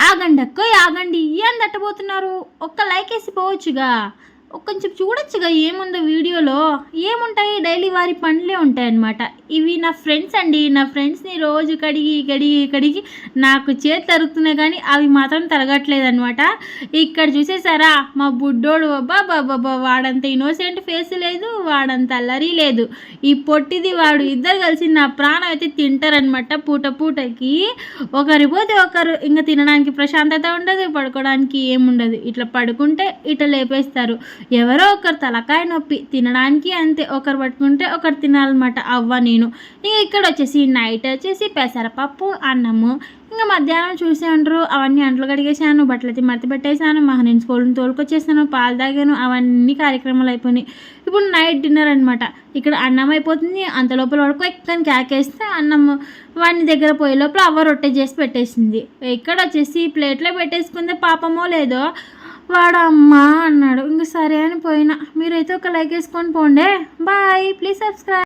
ఆగండి అక్క ఆగండి ఏం తట్టబోతున్నారు? ఒక్క లైక్ వేసి పోవచ్చుగా కొంచెం చూడొచ్చుగా ఏముందో వీడియోలో? ఏముంటాయి? డైలీ వారి పనులే ఉంటాయి అన్నమాట ఇవి నా ఫ్రెండ్స్ అండి. నా ఫ్రెండ్స్ని రోజు కడిగి కడిగి కడిగి నాకు చేతి తరుగుతున్నాయి కానీ అవి మాత్రం తరగట్లేదనమాట ఇక్కడ చూసేసారా? మా బుడ్డోడు బాబా బాబా వాడంత ఇన్నోసెంట్ ఫేస్ లేదు వాడంత అల్లరి లేదు. ఈ పొట్టిది వాడు ఇద్దరు కలిసి నా ప్రాణం అయితే తింటారనమాట పూట పూటకి. ఒకరి పోతే ఒకరు ఇంకా తినడానికి ప్రశాంతత ఉండదు పడుకోవడానికి ఏముండదు. ఇట్లా పడుకుంటే ఇట్లా లేపేస్తారు. ఎవరో ఒకరు తలకాయ నొప్పి తినడానికి అంతే ఒకరు పట్టుకుంటే ఒకరు తినాలన్నమాట. అవ్వ నేను. ఇంకా ఇక్కడ వచ్చేసి నైట్ వచ్చేసి పెసరపప్పు అన్నము. ఇంకా మధ్యాహ్నం చూసే ఉంటారు అవన్నీ అంట్లు కడిగేసాను బట్టలు అయితే మడత పెట్టేశాను మా నేను స్కూల్ని తోలుకొచ్చేసాను పాలు తాగాను అవన్నీ కార్యక్రమాలు అయిపోయినాయి. ఇప్పుడు నైట్ డిన్నర్ అనమాట ఇక్కడ అన్నం అయిపోతుంది అంత లోపల వరకు ఎక్కని కేకేస్తే అన్నం వాడిని దగ్గర పోయే లోపల అవ్వ రొట్టె చేసి పెట్టేసింది. ఇక్కడ వచ్చేసి ప్లేట్లో పెట్టేసుకుందే పాపమో లేదో వాడు అమ్మా అన్నాడు. ఇంక సరే అని పోయినా. మీరైతే ఒక లైక్ వేసుకొని పోండే. బాయ్. Please subscribe